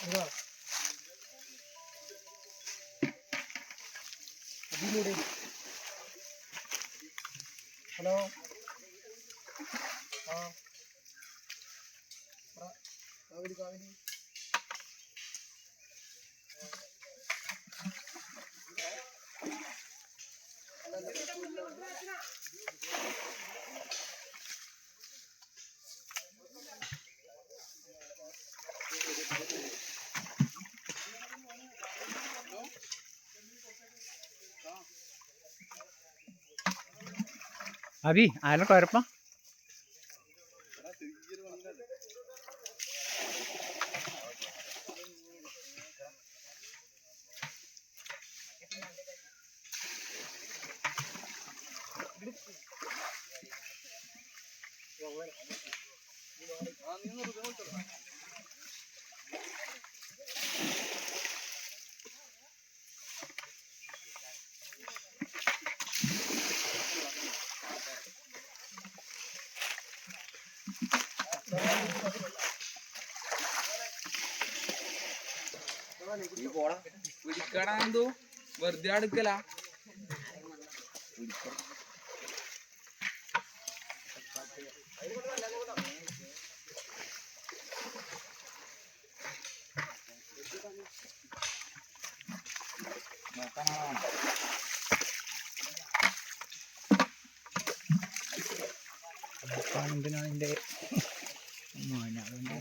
ഇതാ. അതിലൂടെ ഹലോ ആ. കാവലി കാവലി അബി ആരെ കുഴപ്പം? ഈ പോടാ പിടിക്കടാ എന്തോ? വെറുതെ അടുക്കല. എന്തിനാണ് എന്റെ മോനെ അതുകൊണ്ട്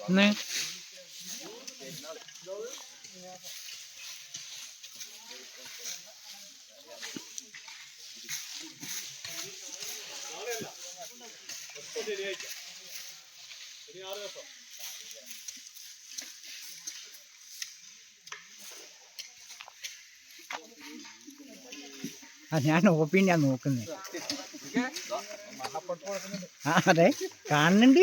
ഇന്ന് ആ ഞാൻ നോക്കുന്നത് ആ അതെ. കാണുന്നുണ്ട്.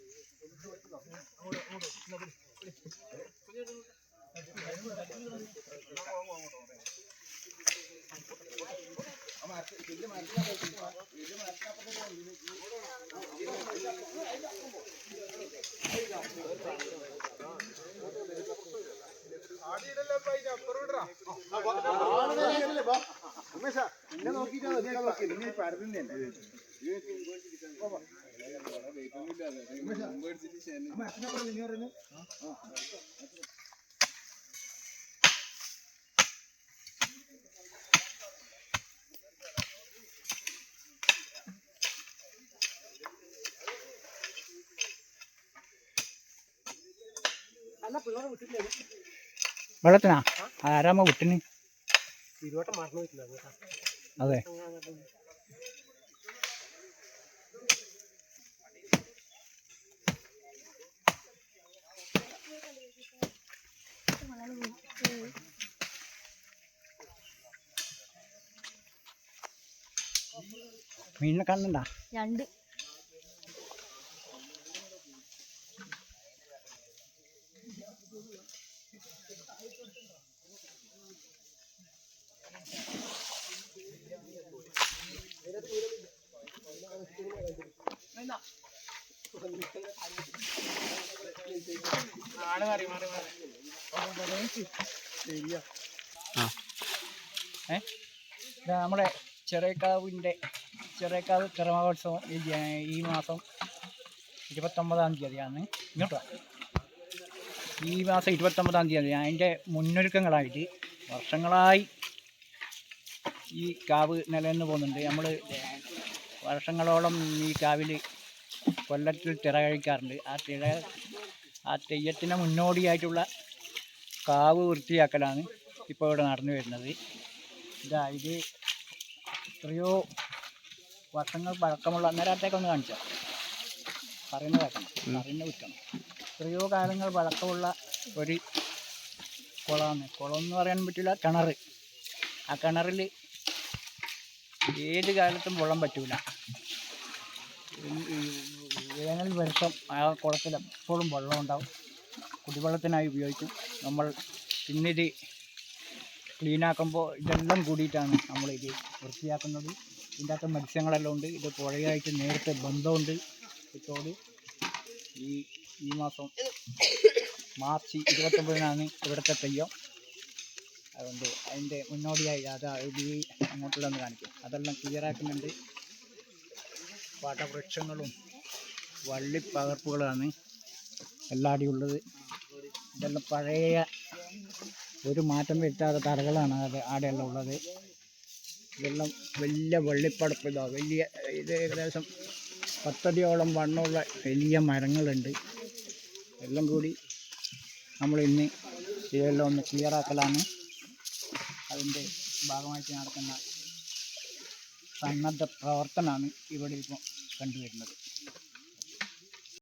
പിള്ളേരെ വിട്ടിട്ടില്ല നോക്കി ആരാമ വിട്ടിന് ഇരുവട്ടം മറന്നു ആരാമ വിട്ടിന് അതെ. മീനിനെ കണ്ണണ്ട രണ്ട്. ആണ് മാറി മാറി മാറി. നമ്മുടെ ചെറിയക്കാവിന്റെ ചെറിയക്കാവ് തിറമഹോത്സവം ഈ മാസം ഇരുപത്തൊമ്പതാം തീയതിയാണ്. ഇങ്ങോട്ടാ ഈ മാസം ഇരുപത്തൊമ്പതാം തീയതി. അതിന്റെ മുന്നൊരുക്കങ്ങളായിട്ട് വർഷങ്ങളായി ഈ കാവ് നിലനിന്ന് പോകുന്നുണ്ട്. നമ്മൾ വർഷങ്ങളോളം ഈ കാവിൽ കൊല്ലത്തിൽ തിറ കഴിക്കാറുണ്ട്. ആ തിറ ആ തെയ്യത്തിന് മുന്നോടിയായിട്ടുള്ള കാവ് വൃത്തിയാക്കലാണ് ഇപ്പോൾ ഇവിടെ നടന്നു വരുന്നത്. ഇതാ ഇത് എത്രയോ വർഷങ്ങൾ പഴക്കമുള്ള അന്നേരത്തേക്ക് ഒന്ന് കാണിച്ചോ. പറയുന്നത് കേൾക്കണം. പറയുന്ന വിൽക്കണം എത്രയോ കാലങ്ങൾ പഴക്കമുള്ള ഒരു കുളമാണ്. കുളം എന്ന് പറയാൻ പറ്റില്ല കിണർ. ആ കിണറിൽ ഏത് കാലത്തും വെള്ളം പറ്റൂല. വേനൽ വർഷം ആ കുളത്തിൽ എപ്പോഴും വെള്ളം ഉണ്ടാവും. കുടിവെള്ളത്തിനായി ഉപയോഗിക്കും. നമ്മൾ പിന്നിത് ക്ലീനാക്കുമ്പോൾ ഇതെല്ലാം കൂടിയിട്ടാണ് നമ്മളിത് വൃത്തിയാക്കുന്നത്. ഇതിന്റെ അകത്ത് മത്സ്യങ്ങളെല്ലാം ഉണ്ട്. ഇത് പുഴയായിട്ട് നേരത്തെ ബന്ധമുണ്ട്. ഇതോട് ഈ ഈ മാസം മാർച്ച് ഇരുപത്തൊമ്പതിനാണ് ഇവിടുത്തെ തെയ്യം. അതുകൊണ്ട് അതിന്റെ മുന്നോടിയായി അത് ഈ അങ്ങോട്ടുള്ളതെന്ന് കാണിക്കും. അതെല്ലാം ക്ലിയറാക്കുന്നുണ്ട് വടവൃക്ഷങ്ങളും വള്ളിപ്പകർപ്പുകളാണ് എല്ലാടിയും ഉള്ളത്. ഇതെല്ലാം പഴയ ഒരു മാറ്റം വരുത്താത്ത തറകളാണ് അത് ആടെയെല്ലാം ഉള്ളത്. ഇതെല്ലാം വലിയ വെള്ളിപ്പടപ്പ് ഇതാ. വലിയ ഇത് ഏകദേശം പത്തടിയോളം വണ്ണമുള്ള വലിയ മരങ്ങളുണ്ട്. എല്ലാം കൂടി നമ്മൾ ഇന്ന് ഇതെല്ലാം ഒന്ന് ക്ലിയറാക്കലാണ് അതിന്റെ ഭാഗമായിട്ട് നടക്കുന്ന സന്നദ്ധ പ്രവർത്തനമാണ് ഇവിടെ ഇപ്പോൾ കണ്ടുവരുന്നത്.